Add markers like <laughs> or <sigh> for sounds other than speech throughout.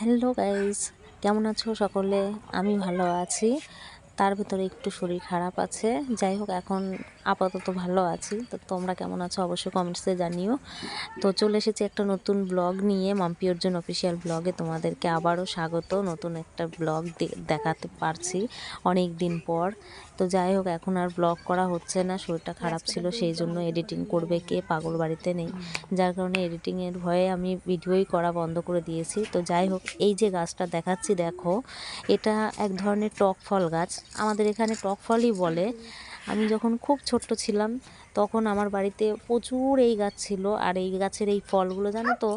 Hello guys কেমন আছো সকলে? আমি ভালো আছি। তার ভিতরে একটু শরীর খারাপ আছে। যাই হোক, এখন আপাতত ভালো আছি। তো তোমরা কেমন আছো অবশ্যই কমেন্টসে জানিও। তো চলে এসেছি একটা নতুন ব্লগ নিয়ে। মাম্পি অর্জুন অফিসিয়াল ব্লগে তোমাদেরকে আবারও স্বাগত। নতুন একটা ব্লগ দেখাতে পারছি অনেক দিন পর। তো যাই হোক, এখন আর ব্লগ করা হচ্ছে না। শরীরটা খারাপ ছিল, সেই জন্য এডিটিং করবে কে? পাগল বাড়িতে নেই। যার কারণে এডিটিংয়ের ভয়ে আমি ভিডিওই করা বন্ধ করে দিয়েছি। তো যাই হোক, এই যে গাছটা দেখাচ্ছি, দেখো। এটা এক ধরনের টক ফল গাছ। আমাদের এখানে টক ফলই বলে। আমি যখন খুব ছোট্ট ছিলাম তখন আমার বাড়িতে প্রচুর এই গাছ ছিল আর এই গাছের এই ফলগুলো জানো তো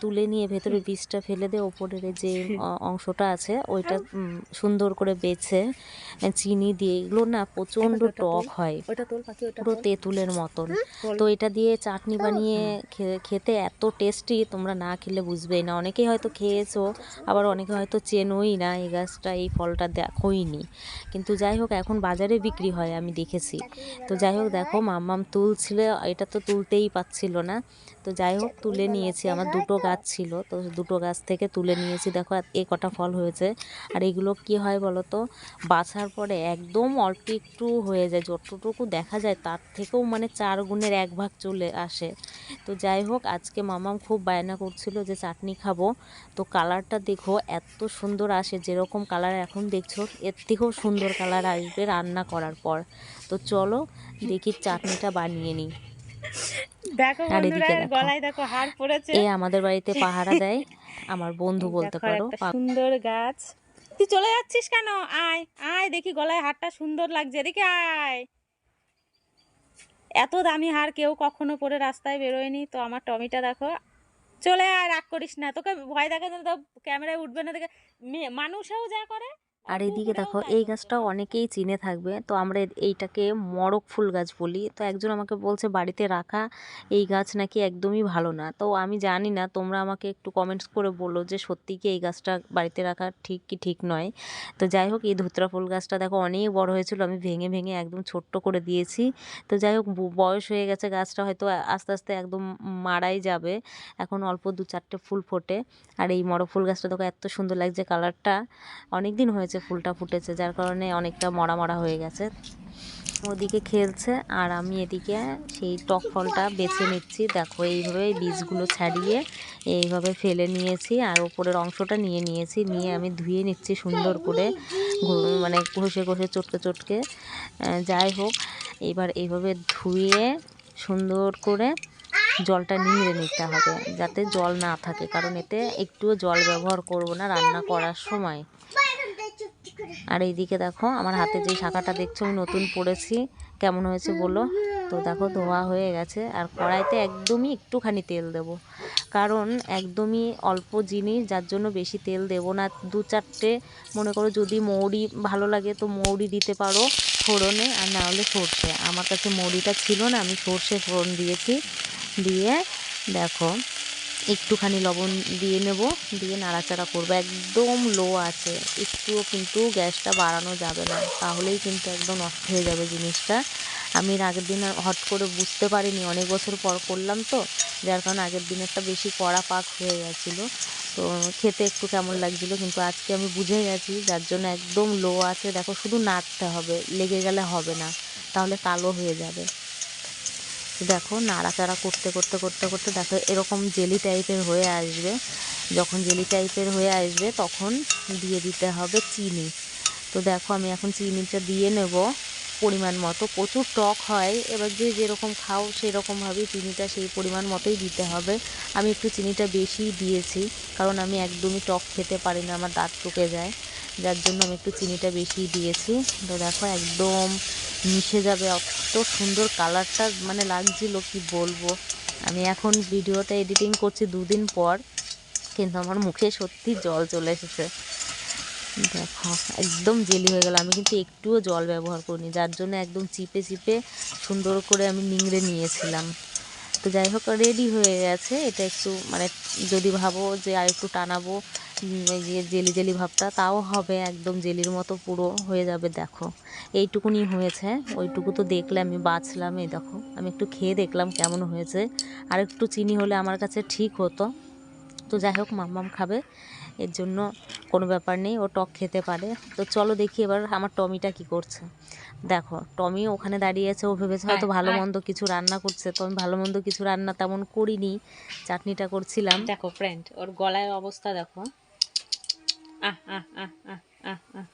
তুলে নিয়ে ভেতরে বীজটা ফেলে দিয়ে ওপরের যে অংশটা আছে ওইটা সুন্দর করে বেছে চিনি দিয়ে এগুলো না প্রচণ্ড টক হয়। পুরো তেঁতুলের মতন। তো এটা দিয়ে চাটনি বানিয়ে খেতে এত টেস্টি তোমরা না খেলে বুঝবেই না। অনেকেই হয়তো খেয়েছো আবার অনেকে হয়তো চেনোই না এই গাছটা এই ফলটা দেখোই নি কিন্তু যাই হোক এখন বাজারে বিক্রি হয় আমি দেখেছি। তো যাই হোক দেখো মাম্মাম তুলছিল, এটা তো তুলতেই পাচ্ছিল না। তো যাই হোক, তুলে নিয়েছি, আমার দুটো গাছ ছিল, তো দুটো গাছ থেকে তুলে নিয়েছি। দেখো, এ কটা ফল হয়েছে। আর এগুলো কি হয় বলো তো? বাছার পরে একদম অল্প একটু হয়ে যায়, যতটুকু দেখা যায় তার থেকেও মানে চার গুণের এক ভাগ চলে আসে। তো যাই হোক, আজকে মামাম খুব বায়না করছিল যে চাটনি খাব। তো কালারটা দেখো, এত সুন্দর আসে, যেরকম কালার এখন দেখছ, এর থেকেও সুন্দর কালার আসবে রান্না করার পর। তো চলো, দেখি চাটনিটা বানিয়ে নিই। দেখো বন্ধুরা এদিকে এর দেখো। গলায় দেখো হার পড়েছে। এ আমাদের বাড়িতে পাহারা দেয়। আমার বন্ধু বলতে পারো। সুন্দর গাছ। তুই চলে যাচ্ছিস কেন? আয় আয় দেখি গলায় হারটা সুন্দর লাগছে। এদিকে আয়। এত দামি হার কেউ কখনো পরে রাস্তায় বেরোয়নি। তো আমার টমিটা দেখো। চলে আয় রাগ করিস না। তোকে ভয় দেখে না তো ক্যামেরায় উঠবে না। দেখে মানুষও যা করে আর এদিকে দেখো, এই গাছটাও অনেকেই চিনে থাকবে। তো আমরা এইটাকে মরক ফুল গাছ বলি। তো একজন আমাকে বলছে, বাড়িতে রাখা এই গাছ নাকি একদমই ভালো না। তো আমি জানি না, তোমরা আমাকে একটু কমেন্টস করে বলো যে, সত্যি কি এই গাছটা বাড়িতে রাখা ঠিক কি ঠিক নয়? তো যাই হোক, এই ধুতরা ফুল গাছটা দেখো, অনেক বড় হয়েছিল। আমি ভেঙে ভেঙে একদম ছোট্ট করে দিয়েছি। তো যাই হোক বয়স হয়ে গেছে গাছটা, হয়তো আস্তে আস্তে একদম মারাই যাবে। এখন অল্প দু চারটে ফুল ফোটে। আর এই মরক ফুল গাছটা দেখো, এত সুন্দর লাগছে কালারটা। অনেক দিন হয়েছে ফুলটা ফুটেছে, যার কারণে অনেকটা মরা মরা হয়ে গেছে। ওদিকে খেলছে আর আমি এদিকে সেই টক ফলটা বেছে নিচ্ছি। দেখো, এইভাবে বীজগুলো ছাড়িয়ে এইভাবে ফেলে নিয়েছি আর ওপরের অংশটা নিয়ে নিয়েছি। নিয়ে আমি ধুয়ে নিচ্ছি সুন্দর করে মানে ঘষে ঘষে, চটকে চটকে। যাই হোক, এবার এইভাবে ধুয়ে সুন্দর করে জলটা নিংড়ে নিতে হবে, যাতে জল না থাকে। কারণ এতে একটুও জল ব্যবহার করব না রান্না করার সময়। আর এইদিকে দেখো, আমার হাতে যে শাখাটা দেখছ, আমি নতুন পড়েছি। কেমন হয়েছে বলো? তো দেখো, ধোয়া হয়ে গেছে। আর কড়াইতে একদমই একটুখানি তেল দেব। কারণ একদমই অল্প জিনিস, যার জন্য বেশি তেল দেব না। দু চারটে, মনে করো যদি মৌরি ভালো লাগে, তো মৌরি দিতে পারো ফোড়নে, আর না হলে সর্ষে। আমার কাছে মৌরিটা ছিল না, আমি সর্ষে ফোড়ন দিয়েছি। দিয়ে দেখো একটুখানি লবণ দিয়ে নেব, দিয়ে নাড়াচাড়া করব। একদম লো আছে। একটুও কিন্তু গ্যাসটা বাড়ানো যাবে না। তাহলেই কিন্তু একদম নষ্ট হয়ে যাবে জিনিসটা। আমি আগের দিন হট করে বুঝতে পারিনি, অনেক বছর পর করলাম তো, যার কারণে আগের দিনেরটা বেশি কড়া পাক হয়ে গেছিল। তো খেতে একটু কেমন লাগছিল, কিন্তু আজকে আমি বুঝে গেছি, যার জন্য একদম লো আছে। দেখো, শুধু নাড়তে হবে, লেগে গেলে হবে না। তাহলে কালো হয়ে যাবে। দেখো, নাড়াচাড়া করতে করতে করতে করতে দেখো এরকম জেলি টাইপের হয়ে আসবে। যখন জেলি টাইপের হয়ে আসবে, তখন দিয়ে দিতে হবে চিনি। তো দেখো, আমি এখন চিনিটা দিয়ে নেব পরিমাণ মতো। প্রচুর টক হয়, এবার যে যেরকম খাও সেরকমভাবেই চিনিটা সেই পরিমাণ মতোই দিতে হবে। আমি একটু চিনিটা বেশি দিয়েছি, কারণ আমি একদমই টক খেতে পারি না, আমার দাঁত টুকে যায়। যার জন্য আমি একটু চিনিটা বেশি দিয়েছি। তো দেখো, একদম মিশে যাবে। অত সুন্দর কালারটা মানে লাগছিল, কি বলব? আমি এখন ভিডিওটা এডিটিং করছি দুদিন পর, কিন্তু আমার মুখে সত্যি জল চলে এসেছে। দেখো, একদম জেলি হয়ে গেল আমি কিন্তু একটুও জল ব্যবহার করিনি, যার জন্য একদম চিপে চিপে সুন্দর করে আমি নিংড়ে নিয়েছিলাম। তো যাই হোক রেডি হয়ে গেছে। এটা একটু মানে যদি ভাবো যে আর একটু টানাবো যে জেলি জেলি ভাবটা, তাও হবে একদম জেলির মতো পুরো হয়ে যাবে, দেখো। এইটুকুনি হয়েছে, ওইটুকু তো দেখলে আমি বাঁচলাম, এই দেখো। আমি একটু খেয়ে দেখলাম কেমন হয়েছে। আর একটু চিনি হলে আমার কাছে ঠিক হতো। তো যাই হোক মাম্মাম খাবে। এর জন্য কোনো ব্যাপার নেই ও টক খেতে পারে। তো চলো দেখি এবার আমার টমিটা কি করছে। দেখো টমি ওখানে দাঁড়িয়ে আছে ও ভেবেছে হয়তো ভালো মন্দ কিছু রান্না করছে। তো আমি ভালো মন্দ কিছু রান্না তেমন করিনি চাটনিটা করছিলাম। দেখো ফ্রেন্ড ওর গলায় অবস্থা দেখো। আহ আহ আহ আহ আহ আহ।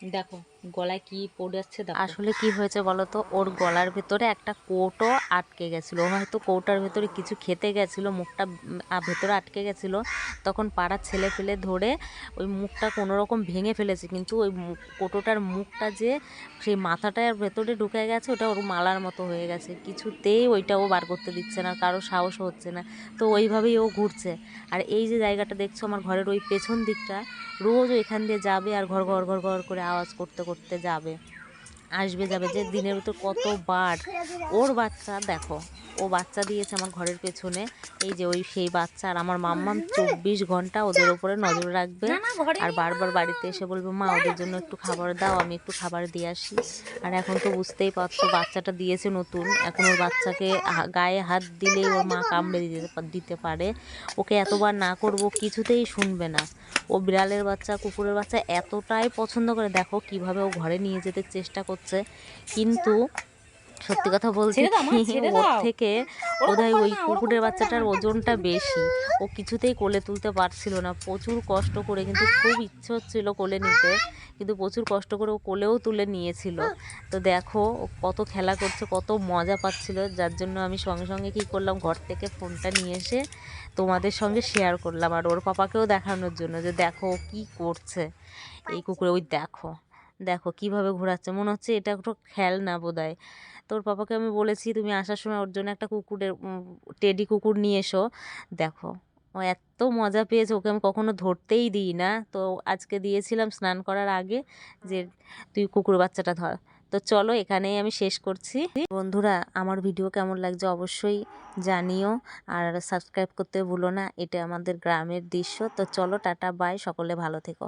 দেখো, গলায় কি পড়েছে দেখো। আসলে কি হয়েছে বলো তো ওর গলার ভেতরে একটা কোটও আটকে গেছিল। হয়তো কৌটার ভেতরে কিছু খেতে গেছিল, মুখটা ভেতরে আটকে গেছিল। তখন পাড়ার ছেলে ফেলে ধরে ওই মুখটা কোনো রকম ভেঙে ফেলেছে। কিন্তু ওই কোটোটার মুখটা যে সেই মাথাটার ভেতরে ঢুকে গেছে, ওটা ওর মালার মতো হয়ে গেছে। কিছুতেই ওইটা ও বার করতে দিচ্ছে না, কারও সাহসও হচ্ছে না। তো ওইভাবেই ও ঘুরছে। আর এই যে জায়গাটা দেখছ, আমার ঘরের ওই পেছন দিকটা রোজ এখান দিয়ে যাবে আর ঘর ঘর ঘর ঘর করে আওয়াজ করতে করতে যাবে। আসবে যাবে যে দিনের ভিতর কতবার। ওর বাচ্চা দেখো ও বাচ্চা দিয়েছে আমার ঘরের পেছনে। এই যে ওই সেই বাচ্চা আর আমার মাম্মাম চব্বিশ ঘণ্টা ওদের উপরে নজর রাখবে। আর বারবার বাড়িতে এসে বলবে মা ওদের জন্য একটু খাবার দাও আমি একটু খাবার দিয়ে আসি। আর এখন তো বুঝতেই পারছ বাচ্চাটা দিয়েছে নতুন। এখন ওর বাচ্চাকে গায়ে হাত দিলেই ওর মা কামড়ে দিতে দিতে পারে। ওকে এতবার না করব কিছুতেই শুনবে না। ও বিড়ালের বাচ্চা কুকুরের বাচ্চা এতটাই পছন্দ করে। দেখো কীভাবে ও ঘরে নিয়ে যেতে চেষ্টা করছে। কিন্তু সত্যি কথা <laughs> ছেড়ে ওর থেকে বোধহয় ওই কুকুরের বাচ্চাটার ওজনটা বেশি। ও কিছুতেই কোলে তুলতে পারছিল না। প্রচুর কষ্ট করে কিন্তু খুব ইচ্ছে হচ্ছিল কোলে নিতে। কিন্তু প্রচুর কষ্ট করে ও কোলেও তুলে নিয়েছিল। তো দেখো ও কত খেলা করছে কত মজা পাচ্ছিল। যার জন্য আমি সঙ্গে সঙ্গে কি করলাম ঘর থেকে ফোনটা নিয়ে এসে তোমাদের সঙ্গে শেয়ার করলাম। আর ওর পাপাকেও দেখানোর জন্য যে দেখো ও কী করছে। এই কুকুরে ওই দেখো। দেখো কীভাবে ঘোরাচ্ছে। মনে হচ্ছে এটা একটু খেলনা বোধ হয় তোর পাপাকে আমি বলেছি তুমি আসার সময় ওর জন্য একটা কুকুরের টেডি কুকুর নিয়ে এসো। দেখো, ও এত মজা পেয়েছে, ওকে আমি কখনো ধরতেই দিই না। তো আজকে দিয়েছিলাম স্নান করার আগে যে তুই কুকুর বাচ্চাটা ধর। তো চলো এখানেই আমি শেষ করছি। বন্ধুরা, আমার ভিডিও কেমন লাগছে অবশ্যই জানিও। আর সাবস্ক্রাইব করতে ভুলো না, এটা আমাদের গ্রামের দৃশ্য। তো চলো টাটা, বাই, সকলে ভালো থেকো।